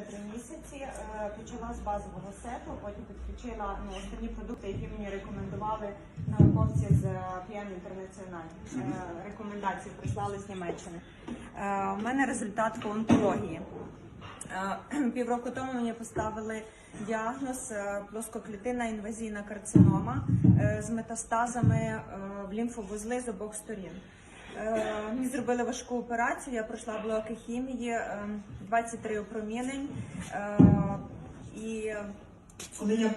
вже три місяці. Е, Почала з базового сету, потім підключила ну, основні продукти, які мені рекомендували науковці з PM International. Е, Рекомендації прислали з Німеччини. Е, У мене результат по онкології. Е, Півроку тому мені поставили діагноз е, плоскоклітинна інвазійна карцинома е, з метастазами е, в лімфовузли з обох сторін. Е, Мені зробили важку операцію, я пройшла блоки хімії, е, 23 опромінень. Е, І коли я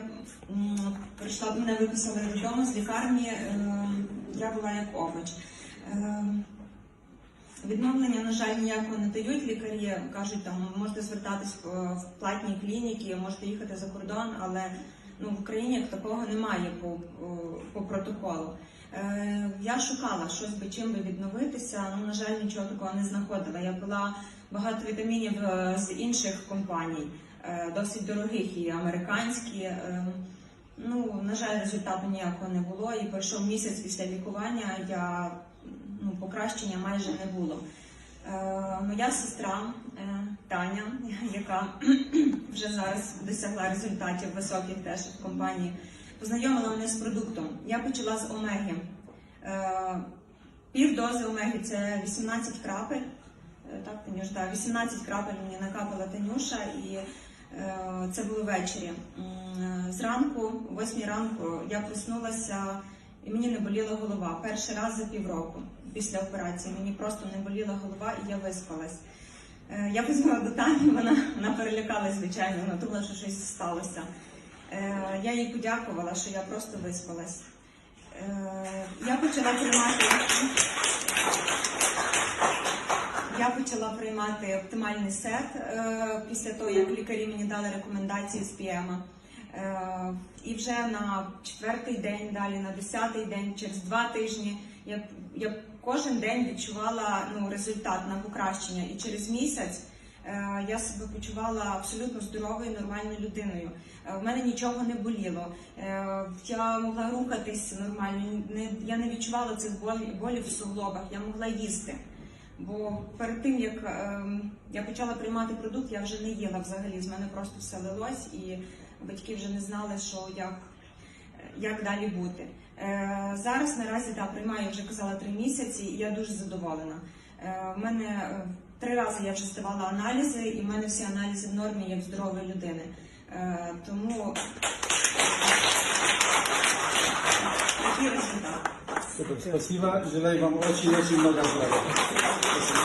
прийшла, мене виписали додому з лікарні, е, я була як овоч. Е, Відновлення, на жаль, ніякого не дають. Лікарі кажуть, там можете звертатись в платні клініки, можете їхати за кордон, але ну, в Україні як такого немає по, по протоколу. Е, я шукала щось би чим би відновитися. Ну, на жаль, нічого такого не знаходила. Я пила багато вітамінів е, з інших компаній, е, досить дорогих і американські. Ну, на жаль, результату ніякого не було. І пройшов місяць після лікування. Я ну, покращення майже не було. Моя сестра Таня, яка вже зараз досягла результатів високих теж в компанії, познайомила мене з продуктом. Я почала з омеги. Е, пів дози омеги це 18 крапель. Е, Так, Танюш, да, 18 крапель мені накапала Танюша, і е, це було ввечері. Зранку, о 8 ранку, я проснулася і мені не боліла голова. Перший раз за півроку після операції. Мені просто не боліла голова і я виспалась. Я позвонила до Тані, вона, вона перелякалась, звичайно, вона думала, що щось сталося. Е, Я їй подякувала, що я просто виспалась. Е, Я почала приймати. Я почала приймати оптимальний сет е, після того, як лікарі мені дали рекомендації з ПІЕМа. І вже на четвертий день, далі на десятий день, через два тижні я, я кожен день відчувала ну, результат на покращення. І через місяць я себе почувала абсолютно здоровою, нормальною людиною. Е, в мене нічого не боліло. Е, я могла рухатись нормально. Я не відчувала цих болів, в суглобах, я могла їсти. Бо перед тим як ем, я почала приймати продукт, я вже не їла взагалі. З мене просто все лилось, і батьки вже не знали, що як, як далі бути. Е, зараз наразі да, приймаю, вже казала три місяці, і я дуже задоволена. Е, в мене е, три рази я вже здавала аналізи, і в мене всі аналізи в нормі як здорової людини. Е, тому такий результат. Спасибо. Желаю вам очень-очень много здоровья.